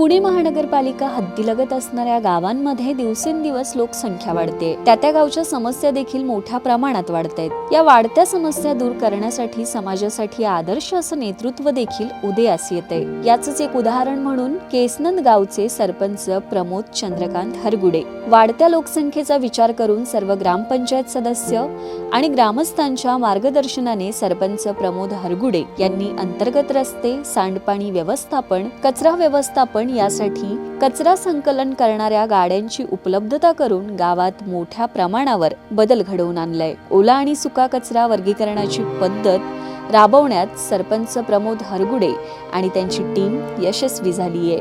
पुणे महानगरपालिका हद्दीलगत असणाऱ्या गावांमध्ये दिवसेंदिवस लोकसंख्या वाढते. त्या त्या गावच्या समस्या देखील मोठ्या प्रमाणात वाढत आहेत या वाढत्या समस्या दूर करण्यासाठी समाजासाठी आदर्श असं नेतृत्व देखील उदयास येते याच एक उदाहरण म्हणून केसनंद गावचे सरपंच प्रमोद चंद्रकांत हरगुडे. वाढत्या लोकसंख्येचा विचार करून सर्व ग्रामपंचायत सदस्य आणि ग्रामस्थांच्या मार्गदर्शनाने सरपंच प्रमोद हरगुडे यांनी अंतर्गत रस्ते सांडपाणी व्यवस्थापन कचरा व्यवस्थापन यासाठी कचरा संकलन करणाऱ्या गाड्यांची उपलब्धता करून गावात मोठ्या प्रमाणावर बदल घडवून आणलाय. ओला आणि सुका कचरा वर्गीकरणाची पद्धत राबवण्यात सरपंच प्रमोद हरगुडे आणि त्यांची टीम यशस्वी झालीय.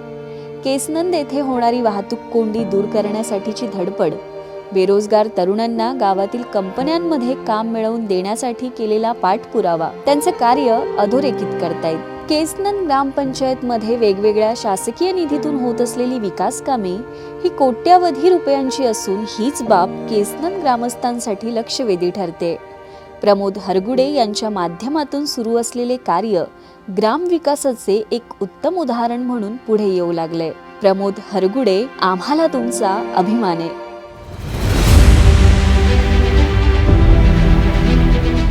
केसनंद येथे होणारी वाहतूक कोंडी दूर करण्यासाठीची धडपड बेरोजगार तरुणांना गावातील कंपन्यांमध्ये काम मिळवून देण्यासाठी केलेला पाठपुरावा त्यांचं कार्य अधोरेखित करतायत. केसनन ग्रामपंचायतमध्ये वेगवेगळ्या शासकीय निधीतून होत असलेली विकास कामे ही कोट्यावधी रुपयांची असून हीच बाब केसनन ग्रामस्थांसाठी लक्षवेधी ठरते. प्रमोद हरगुडे यांच्या माध्यमातून सुरू असलेले कार्य ग्रामविकासाचे एक उत्तम उदाहरण म्हणून पुढे येऊ लागले. प्रमोद हरगुडे आम्हाला तुमचा अभिमान. आहे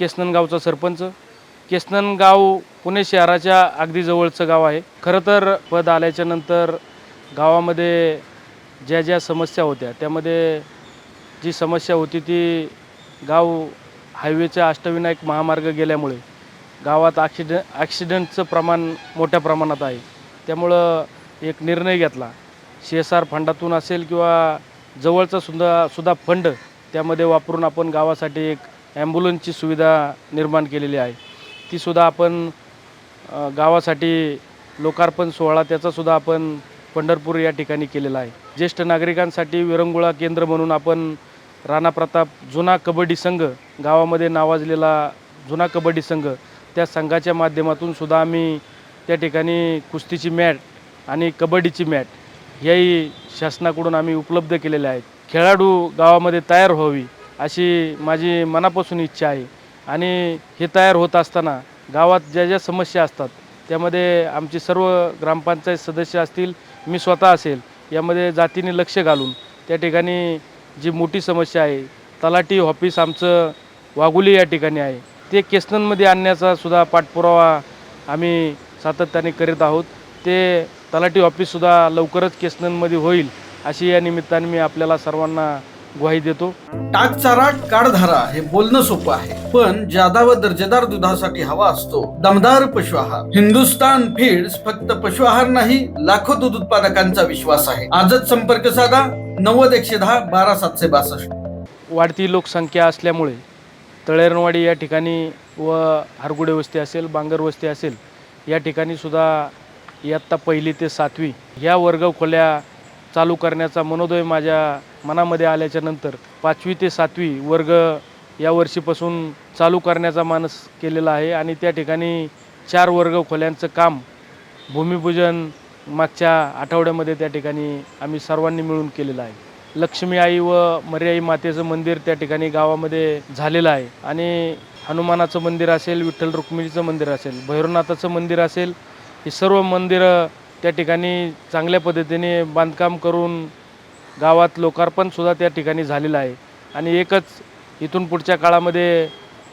केसननगावचा सरपंच. केसननगाव पुणे शहराच्या अगदी जवळचं गाव आहे. खरं तर पद आल्याच्यानंतर गावामध्ये ज्या ज्या समस्या होत्या त्यामध्ये जी समस्या होती ती गाव हायवेच्या अष्टविनायक महामार्ग गेल्यामुळे गावात ॲक्सिड ॲक्सिडेंटचं प्रमाण मोठ्या प्रमाणात आहे. त्यामुळं एक निर्णय घेतला. सी एस आर फंडातून असेल किंवा जवळचा सुद्धा सुद्धा फंड त्यामध्ये वापरून आपण गावासाठी एक ॲम्ब्युलन्सची सुविधा निर्माण केलेली आहे. तीसुद्धा आपण गावासाठी लोकार्पण सोहळा त्याचासुद्धा आपण पंढरपूर या ठिकाणी केलेला आहे. ज्येष्ठ नागरिकांसाठी विरंगुळा केंद्र म्हणून आपण राणा प्रताप जुना कबड्डी संघ गावामध्ये नावाजलेला जुना कबड्डी संघ त्या संघाच्या माध्यमातून सुद्धा आम्ही त्या ठिकाणी कुस्तीची मॅट आणि कबड्डीची मॅट ह्याही शासनाकडून आम्ही उपलब्ध केलेल्या आहेत. खेळाडू गावामध्ये तयार व्हावी अशी माझी मनापासून इच्छा आहे. आणि हे तयार होत असताना गावात ज्या ज्या समस्या असतात त्यामध्ये आमचे सर्व ग्रामपंचायत सदस्य असतील मी स्वतः असेल यामध्ये जातीने लक्ष घालून त्या ठिकाणी जी मोठी समस्या आहे तलाठी ऑफिस आमचं वाघुली या ठिकाणी आहे. ते केसनमध्ये आणण्याचा सुद्धा पाठपुरावा आम्ही सातत्याने करीत आहोत. ते तलाठी ऑफिससुद्धा लवकरच केसननमध्ये होईल अशी या निमित्ताने मी आपल्याला सर्वांना ग्वाही देतो. टाक चारा काढधारा हे बोलणं सोपं आहे. पण जादा व दर्जेदार दुधासाठी हवा असतो. दमदार पशु आहार. हिंदुस्तान फीड्स फक्त पशु आहार नाही लाखो दूध उत्पादकांचा विश्वास आहे. आजच संपर्क साधा. नव्वद एकशे दहा बारा सातशे बासष्ट. वाढती लोकसंख्या असल्यामुळे तळेरणवाडी या ठिकाणी व हरगुडे वस्ती असेल बांगर वस्ती असेल या ठिकाणी सुद्धा इयत्ता पहिली ते सातवी ह्या वर्ग खोल्या चालू करण्याचा मनोदय माझ्या मनामध्ये आल्याच्यानंतर पाचवी ते सातवी वर्ग या वर्षीपासून चालू करण्याचा मानस केलेला आहे आणि त्या ठिकाणी चार वर्ग खोल्यांचं काम भूमिपूजन मागच्या आठवड्यामध्ये त्या ठिकाणी आम्ही सर्वांनी मिळून केलेलं आहे. लक्ष्मी आई व मर्याई मातेचं मंदिर त्या ठिकाणी गावामध्ये झालेलं आहे आणि हनुमानाचं मंदिर असेल विठ्ठल रुक्मिणीचं मंदिर असेल भैरवनाथाचं मंदिर असेल ही सर्व मंदिरं त्या ठिकाणी चांगल्या पद्धतीने बांधकाम करून गावात लोकार्पणसुद्धा त्या ठिकाणी झालेलं आहे. आणि एकच इथून पुढच्या काळामध्ये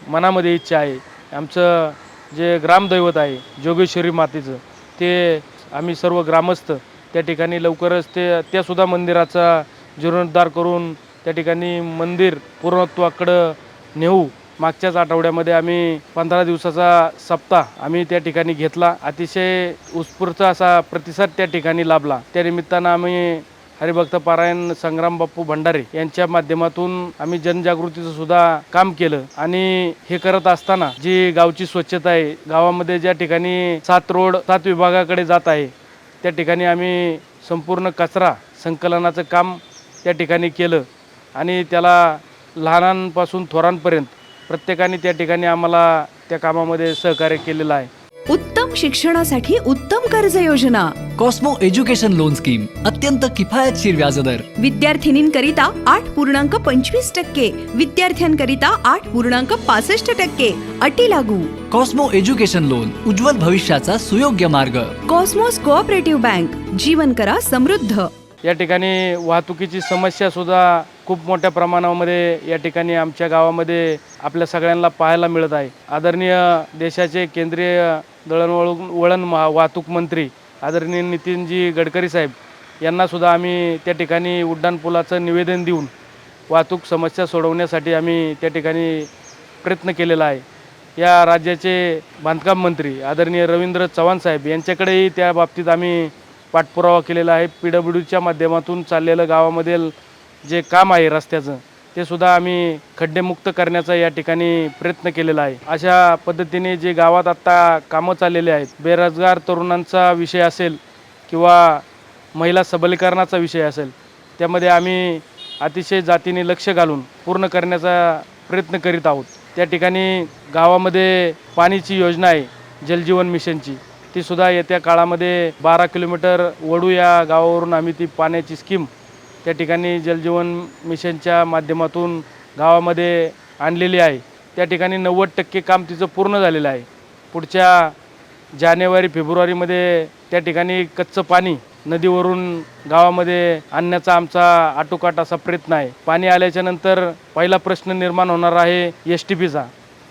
मनामध्ये इच्छा आहे. आमचं जे ग्रामदैवत आहे जोगेश्वरी मातेचं ते आम्ही सर्व ग्रामस्थ त्या ठिकाणी लवकरच ते त्यासुद्धा मंदिराचा जीर्णोद्धार करून त्या ठिकाणी मंदिर पूर्णत्वाकडं नेऊ. मागच्याच आठवड्यामध्ये आम्ही पंधरा दिवसाचा सप्ताह आम्ही त्या ठिकाणी घेतला. अतिशय उत्स्फूर्त असा प्रतिसाद त्या ठिकाणी लाभला. त्या निमित्तानं आम्ही हरिभक्त पारायण संग्राम बाप्पू भंडारे यांच्या माध्यमातून आम्ही जनजागृतीचं सुद्धा काम केलं. आणि हे करत असताना जी गावची स्वच्छता आहे गावामध्ये ज्या ठिकाणी सात रोड सात विभागाकडे जात आहे त्या त्या ठिकाणी आम्ही संपूर्ण कचरा संकलनाचं काम त्या ठिकाणी केलं. आणि त्याला लहानांपासून थोरांपर्यंत प्रत्येकाने त्या ठिकाणी आम्हाला त्या कामामध्ये सहकार्य केलेलं आहे. उत्तम शिक्षणासाठी उत्तम कर्ज योजना कॉस्मो एज्युकेशन लोन स्कीम अत्यंत किफायतशीर व्याजदर. विद्यार्थिनींकरिता आठ पूर्णांक पंचवीस टक्के विद्यार्थ्यांकरिता आठ पूर्णांक पासष्ट टक्के अटी लागू. कॉस्मो एज्युकेशन लोन उज्ज्वल भविष्याचा सुयोग्य मार्ग. कॉस्मोस कोऑपरेटिव्ह बँक जीवन करा समृद्ध. या ठिकाणी वाहतुकीची समस्या सुद्धा खूप मोठ्या प्रमाणामध्ये या ठिकाणी आमच्या गावामध्ये आपल्या सगळ्यांना पाहायला मिळत आहे. आदरणीय देशाचे केंद्रीय दळणवळण वळण महा वाहतूक मंत्री आदरणीय नितीनजी गडकरी साहेब यांनासुद्धा आम्ही त्या ठिकाणी उड्डाणपुलाचं निवेदन देऊन वाहतूक समस्या सोडवण्यासाठी आम्ही त्या ठिकाणी प्रयत्न केलेला आहे. या राज्याचे बांधकाम मंत्री आदरणीय रवींद्र चव्हाण साहेब यांच्याकडेही त्या बाबतीत आम्ही पाठपुरावा केलेला आहे. पी डब्ल्यूच्या माध्यमातून चाललेलं गावामधील जे काम आहे रस्त्याचं ते सुद्धा आम्ही खड्डेमुक्त करण्याचा या ठिकाणी प्रयत्न केलेला आहे. अशा पद्धतीने जे गावात आत्ता कामं चाललेले आहेत बेरोजगार तरुणांचा विषय असेल किंवा महिला सबलीकरणाचा विषय असेल त्यामध्ये आम्ही अतिशय जातीने लक्ष घालून पूर्ण करण्याचा प्रयत्न करीत आहोत. त्या ठिकाणी गावामध्ये पाणीची योजना आहे जलजीवन मिशनची. ती सुद्धा येत्या काळामध्ये बारा किलोमीटर वडू या गावावरून आम्ही ती पाण्याची स्कीम त्या ठिकाणी जलजीवन मिशनच्या माध्यमातून गावामध्ये आणलेली आहे. त्या ठिकाणी नव्वद टक्के काम तिचं पूर्ण झालेलं आहे. पुढच्या जानेवारी फेब्रुवारीमध्ये त्या ठिकाणी कच्चं पाणी नदीवरून गावामध्ये आणण्याचा आमचा आटोकाट असा प्रयत्न आहे. पाणी आल्याच्यानंतर पहिला प्रश्न निर्माण होणार आहे एस टी पीचा.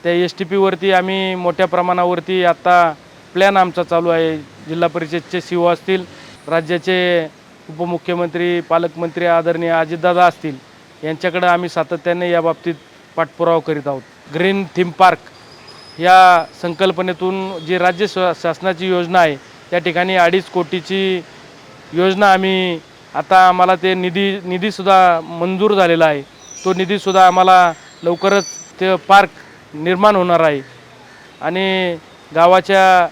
त्या एस टी पीवरती आम्ही मोठ्या प्रमाणावरती आता प्लॅन आमचा चालू आहे. जिल्हा परिषदचे सीओ असतील राज्याचे उपमुख्यमंत्री पालकमंत्री आदरणीय अजितदादा असतील यांच्याकडं आम्ही सातत्याने या बाबतीत पाठपुरावा करीत आहोत. ग्रीन थीम पार्क या संकल्पनेतून जी राज्य शा शासनाची योजना आहे त्या ठिकाणी अडीच कोटीची योजना आम्ही आता आम्हाला ते निधी निधीसुद्धा मंजूर झालेला आहे. तो निधीसुद्धा आम्हाला लवकरच ते पार्क निर्माण होणार आहे. आणि गावाच्या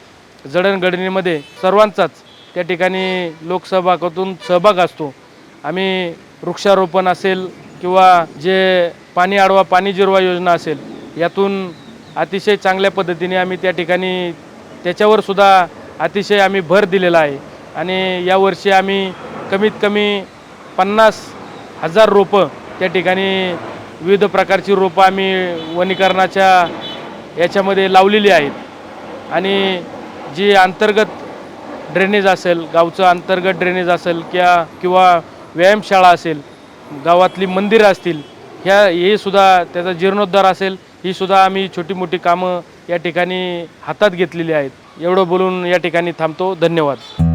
जडणघडणीमध्ये सर्वांचाच त्या ठिकाणी लोकसहभागातून सहभाग असतो. आम्ही वृक्षारोपण असेल किंवा जे पाणी आडवा पाणी जिरवा योजना असेल यातून अतिशय चांगल्या पद्धतीने आम्ही त्या ठिकाणी त्याच्यावर सुद्धा अतिशय आम्ही भर दिलेला आहे. आणि यावर्षी आम्ही कमीत कमी पन्नास हजार रोपं त्या ठिकाणी विविध प्रकारची रोपं आम्ही वनीकरणाच्या याच्यामध्ये लावलेली आहेत. आणि जी अंतर्गत ड्रेनेज असेल गावचं अंतर्गत ड्रेनेज असेल किंवा किंवा व्यायामशाळा असेल गावातली मंदिरं असतील ह्या हे सुद्धा त्याचा जीर्णोद्धार असेल ही सुद्धा आम्ही छोटी मोठी कामं या ठिकाणी हातात घेतलेली आहेत. एवढं बोलून या ठिकाणी थांबतो. धन्यवाद.